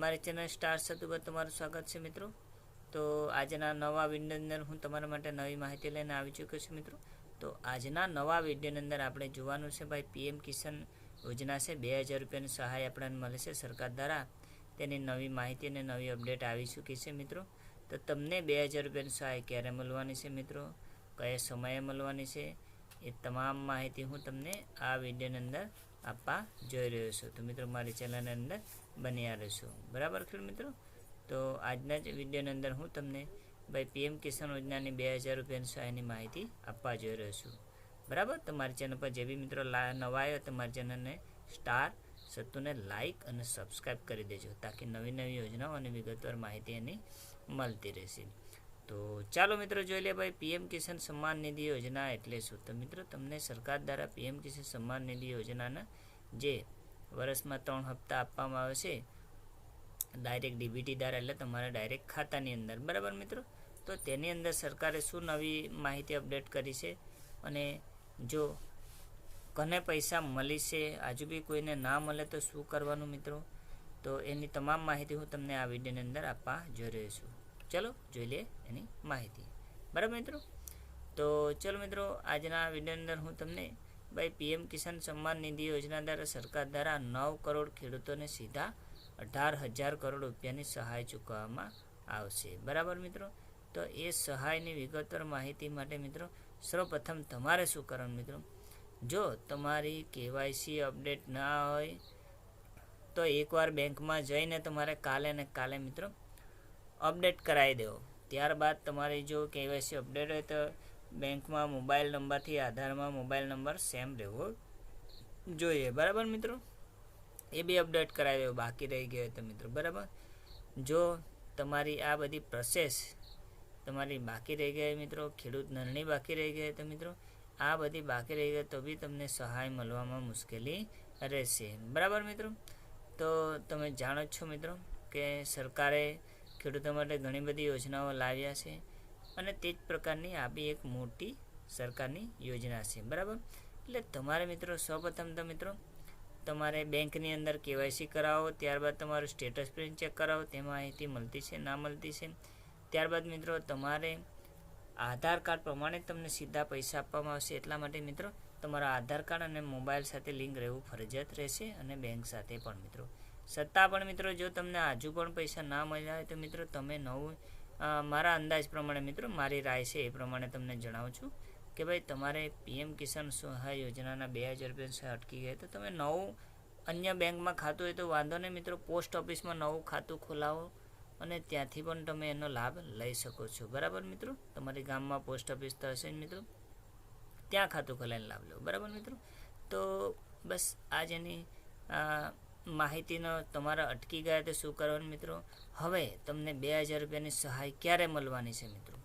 મારી channel star સતુ તમારું સ્વાગત છે મિત્રો. તો આજના નવા વિડીયોની અંદર હું તમારા માટે નવી માહિતી લઈને આવી ચૂક્યો છું મિત્રો. તો આજના નવા વિડીયોની અંદર આપણે જોવાનું છે ભાઈ પીએમ કિસાન યોજના છે. બે હજાર રૂપિયાની સહાય આપણને મળે છે. સરકાર દ્વારા તેની નવી માહિતી અને નવી અપડેટ આવી ચૂકી છે મિત્રો. તો તમને બે હજાર રૂપિયાની સહાય ક્યારે મળવાની છે મિત્રો? કયા સમયે મળવાની છે એ તમામ માહિતી હું તમને આ વિડીયોની અંદર આપવા જોઈ રહ્યો છું. તો મિત્રો, મારી ચેનલની અંદર બન્યા રહેશો. બરાબર ખેડૂત મિત્રો? તો આજના જ વિડીયોની અંદર હું તમને ભાઈ પીએમ કિસાન યોજનાની બે હજાર રૂપિયાની સહાયની માહિતી આપવા જોઈ રહ્યો છું. બરાબર? તો મારી ચેનલ પર જે બી મિત્રો નવા આવ્યો તો મારી ચેનલને સ્ટાર સત્તુને લાઇક અને સબસ્ક્રાઈબ કરી દેજો, તાકી નવી નવી યોજનાઓ અને વિગતવાર માહિતી એની મળતી રહેશે. તો ચાલો મિત્રો જોઈ લે ભાઈ, પીએમ કિસાન સન્માન નિધિ યોજના એટલે શું? તો મિત્રો, તમને સરકાર દ્વારા પીએમ કિસાન સન્માન નિધિ યોજનાના જે વર્ષમાં ત્રણ હપ્તા આપવામાં આવે છે ડાયરેક્ટ ડીબીટી દ્વારા, એટલે તમારા ડાયરેક્ટ ખાતાની અંદર. બરાબર મિત્રો? તો તેની અંદર સરકારે શું નવી માહિતી અપડેટ કરી છે? અને જો કને પૈસા મળી છે, આજુ બી કોઈને ના મળે તો શું કરવાનું મિત્રો? તો એની તમામ માહિતી હું તમને આ વિડીયોની અંદર આપવા જઈ રહ્યો છું. ચલો જોઈ લે એની માહિતી. બરાબર મિત્રો? તો ચલો મિત્રો, આજના વિડીયોની અંદર હું તમને ભાઈ પીએમ કિસાન સન્માન નિધિ યોજના દ્વારા સરકાર દ્વારા નવ કરોડ ખેડૂતોને સીધા અઢાર હજાર કરોડ રૂપિયાની સહાય ચૂકવવામાં આવશે. બરાબર મિત્રો? તો એ સહાયની વિગતવાર માહિતી માટે મિત્રો સૌપ્રથમ તમારે શું કરવાનું મિત્રો? જો તમારી કેવાયસી અપડેટ ના હોય, તો એકવાર બેંકમાં જઈને તમારે કાલે ને કાલે મિત્રો અપડેટ કરાવી દેવો. ત્યારબાદ તમારી જો કેવાયસી અપડેટ હોય તો બેંકમાં મોબાઈલ નંબરથી આધારમાં મોબાઈલ નંબર સેમ રહેવો જોઈએ. બરાબર મિત્રો? એ બી અપડેટ કરાવી દેવો. બાકી રહી ગયો હોય તો મિત્રો. બરાબર? જો તમારી આ બધી પ્રોસેસ તમારી બાકી રહી ગઈ મિત્રો, ખેડૂત નરણી બાકી રહી ગઈ તો મિત્રો, આ બધી બાકી રહી ગઈ તો બી તમને સહાય મળવામાં મુશ્કેલી રહેશે. બરાબર મિત્રો? તો તમે જાણો જ છો મિત્રો કે સરકારે ખેડૂતો માટે ઘણી બધી યોજનાઓ લાવ્યા છે અને તે જ પ્રકારની આ બી એક મોટી સરકારની યોજના છે, બરાબર? એટલે તમારે મિત્રો, સૌપ્રથમ તો મિત્રો, તમારે બેંકની અંદર કેવાયસી કરાવો, ત્યારબાદ તમારું સ્ટેટસ પ્રિન્ટ ચેક કરાવો, તેમાં માહિતી મળતી છે, ના મળતી છે. ત્યારબાદ મિત્રો, તમારે આધાર કાર્ડ પ્રમાણે તમને સીધા પૈસા આપવામાં આવશે. એટલા માટે મિત્રો, તમારા આધાર કાર્ડ અને મોબાઈલ સાથે લિંક રહેવું ફરજિયાત રહેશે અને બેંક સાથે પણ મિત્રો. છતાં પણ મિત્રો જો તમને હજુ પણ પૈસા ના મળ્યા હોય તો મિત્રો તમે નવું મારા અંદાજ પ્રમાણે મિત્રો મારી રાય છે એ પ્રમાણે તમને જણાવું છું કે ભાઈ તમારે પીએમ કિસાન સહાય યોજનાના બે હજાર રૂપિયા અટકી ગયા તો તમે નવું અન્ય બેંકમાં ખાતું હોય તો વાંધો નહીં મિત્રો, પોસ્ટ ઓફિસમાં નવું ખાતું ખોલાવો અને ત્યાંથી પણ તમે એનો લાભ લઈ શકો છો. બરાબર મિત્રો? તમારી ગામમાં પોસ્ટ ઓફિસ તો હશે મિત્રો. ત્યાં ખાતું ખોલાવીને લાભ લો. બરાબર મિત્રો? તો બસ આજ એની માહિતીનો તમારા અટકી ગયા તો શું કરવાનું મિત્રો? હવે તમને બે હજાર રૂપિયાની સહાય ક્યારે મળવાની છે મિત્રો?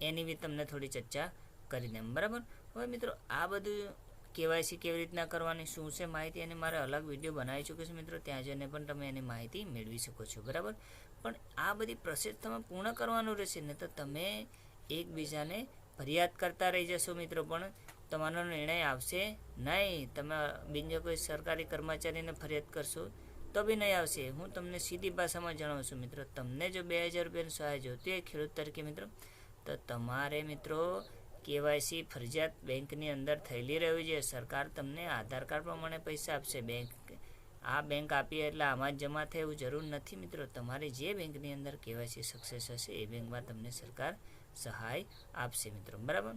એની બી તમને થોડી ચર્ચા કરી દઉં બરાબર? હવે મિત્રો, આ બધું કેવાયસી કેવી રીતના કરવાની, શું છે માહિતી એની મારે અલગ વીડિયો બનાવી ચૂક્યો છે મિત્રો, ત્યાં જઈને પણ તમે એની માહિતી મેળવી શકો છો, બરાબર? પણ આ બધી પ્રોસેસ તમે પૂર્ણ કરવાનું રહેશે ને તો તમે એકબીજાને ફરિયાદ કરતા રહી જશો મિત્રો, પણ તમારો નિર્ણય આવશે. નહીં, તમે બીજો કોઈ સરકારી કર્મચારીને ફરિયાદ કરશો તો બી નહીં આવશે. હું તમને સીધી ભાષામાં જણાવું છું મિત્રો. તમને જો બે હજાર રૂપિયાની સહાય જોતી હોય ખેડૂત તરીકે મિત્રો, તો તમારે મિત્રો કેવાયસી ફરજિયાત બેંકની અંદર થયેલી રહેવી જોઈએ. સરકાર તમને આધાર કાર્ડ પ્રમાણે પૈસા આપશે. બેંક, આ બેંક આપી એટલે આમાં જ જમા થાય એવું જરૂર નથી મિત્રો. તમારે જે બેંકની અંદર કેવાયસી સક્સેસ હશે, એ બેંકમાં તમને સરકાર સહાય આપશે મિત્રો. બરાબર?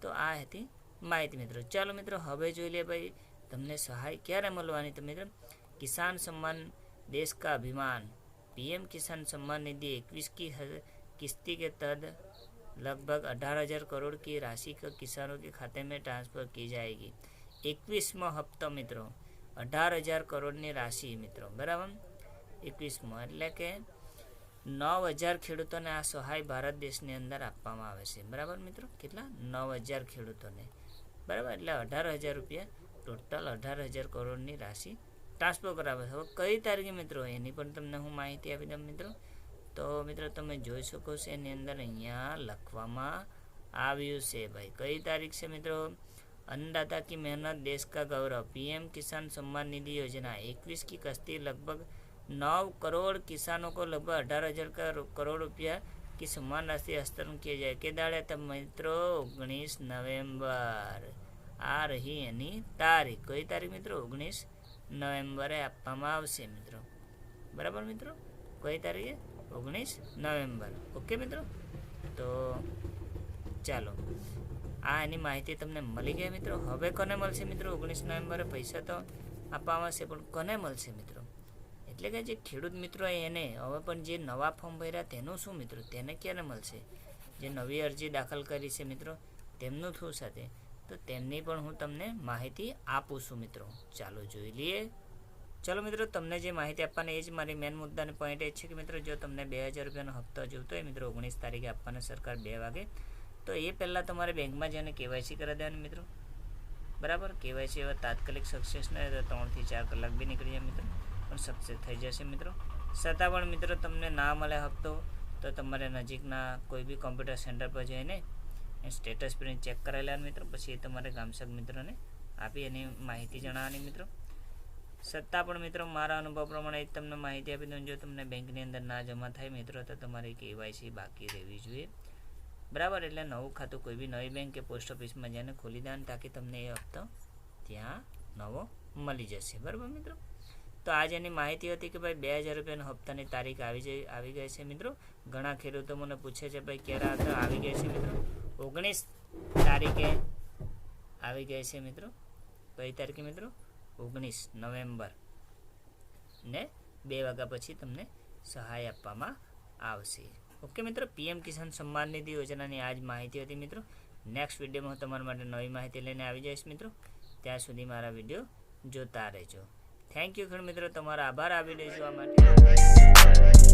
તો આ હતી માહિતી મિત્રો ચાલો મિત્રો હવે જોઈ લે ભાઈ તમને સહાય ક્યારે મળવાની તો મિત્રો किसान सम्मान देश का अभिमान पीएम किसान सम्मान निधि इक्कीस की हज- किस्ती के तहत लगभग अठारह हजार करोड़ की राशि को किसानों के खाते में ट्रांसफर की जाएगी એકવીસમો હપ્તો મિત્રો અઢાર હજાર કરોડની રાશિ મિત્રો બરાબર એકવીસમો એટલે કે નવ હજાર ખેડૂતોને આ સહાય ભારત દેશની અંદર આપવામાં આવે છે બરાબર મિત્રો કેટલા નવ હજાર ખેડૂતોને બરાબર એટલે અઢાર હજાર રૂપિયા ટોટલ અઢાર હજાર કરોડની રાશિ ટ્રાન્સફર કરાવે છે હવે કઈ તારીખે મિત્રો એની પણ તમને હું માહિતી આપી દઉં મિત્રો તો મિત્રો તમે જોઈ શકો છો એની અંદર અહીંયા લખવામાં આવ્યું છે ભાઈ કઈ તારીખ છે મિત્રો अन्नदाता की मेहनत देश का गौरव पीएम किसान सम्मान निधि योजना 21 की कश्ती लगभग नौ करोड़ किसानों को लगभग अठारह हजार का रो- करोड़ रुपया की सम्मान राशि हस्तांतरण किए जाए કે દાડે તો મિત્રો ઓગણીસ નવેમ્બર આ રહી એની તારીખ કઈ તારીખ મિત્રો ઓગણીસ નવેમ્બરે આપવામાં આવશે મિત્રો બરાબર મિત્રો કઈ તારીખે ઓગણીસ નવેમ્બર ઓકે મિત્રો તો ચાલો આ એની માહિતી તમને મળી ગઈ મિત્રો હવે કોને મળશે મિત્રો ઓગણીસ નવેમ્બરે પૈસા તો આપવામાં આવશે પણ કોને મળશે મિત્રો એટલે કે જે ખેડૂત મિત્રો એને હવે પણ જે નવા ફોર્મ ભર્યા તેનું શું મિત્રો? તેને ક્યારે મળશે? જે નવી અરજી દાખલ કરી છે મિત્રો, તેમનું શું સાથે? તો તેમની પણ હું તમને માહિતી આપું છું મિત્રો. ચાલો જોઈ લઈએ. ચલો મિત્રો, તમને જે માહિતી આપવાની એ જ મારી મેન મુદ્દાની પોઈન્ટ એ છે કે મિત્રો, જો તમને બે હજાર રૂપિયાનો હપ્તો જોતો હોય મિત્રો, ઓગણીસ તારીખે આપવાના સરકાર બે વાગે, તો એ પહેલાં તમારે બેંકમાં જઈને કેવાયસી કરાવી દેવાની મિત્રો. બરાબર? કેવાયસી હવે તાત્કાલિક સક્સેસ ન હોય તો ત્રણથી ચાર કલાક બી નીકળી જાય મિત્રો. પણ સક્સેસ થઈ જશે મિત્રો. છતાં પણ મિત્રો તમને ના મળે હપ્તો, તો તમારે નજીકના કોઈ બી કોમ્પ્યુટર સેન્ટર પર જઈને સ્ટેટસ પ્રિન્ટ ચેક કરાવી લેવાનું મિત્રો. પછી એ તમારે ગામસક મિત્રોને આપી એની માહિતી જણાવવાની મિત્રો. સત્તા પણ મિત્રો, મારા અનુભવ પ્રમાણે જ તમને માહિતી આપી દઉં. જો તમને બેંકની અંદર ના જમા થાય મિત્રો, તો તમારી કેવાયસી બાકી રહેવી જોઈએ. બરાબર, એટલે નવું ખાતું કોઈ બી નવી બેંક કે પોસ્ટ ઓફિસમાં જઈને ખોલી દેવાનું, તાકી તમને એ હપ્તો ત્યાં નવો મળી જશે. બરાબર મિત્રો? તો આજ એની માહિતી હતી કે ભાઈ બે હજાર રૂપિયાના હપ્તાની તારીખ આવી જઈ, આવી ગઈ છે મિત્રો. ઘણા ખેડૂતો મને પૂછે છે ભાઈ ક્યારે હતા આવી ગઈ છે મિત્રો. ઓગણીસ તારીખે આવી ગઈ છે મિત્રો. કઈ તારીખે મિત્રો? ઓગણીસ નવેમ્બર ને બે વાગ્યા પછી તમને સહાય આપવામાં આવશે. ઓકે મિત્રો, પીએમ કિસાન સન્માન નિધિ યોજનાની આજ માહિતી હતી મિત્રો. નેક્સ્ટ વિડીયોમાં હું તમારા માટે નવી માહિતી લઈને આવી જઈશ મિત્રો. ત્યાં સુધી મારા વીડિયો જોતા રહેજો. થેન્ક યુ ખેડ મિત્રો. તમારા આભાર. આવી જોવા માટે.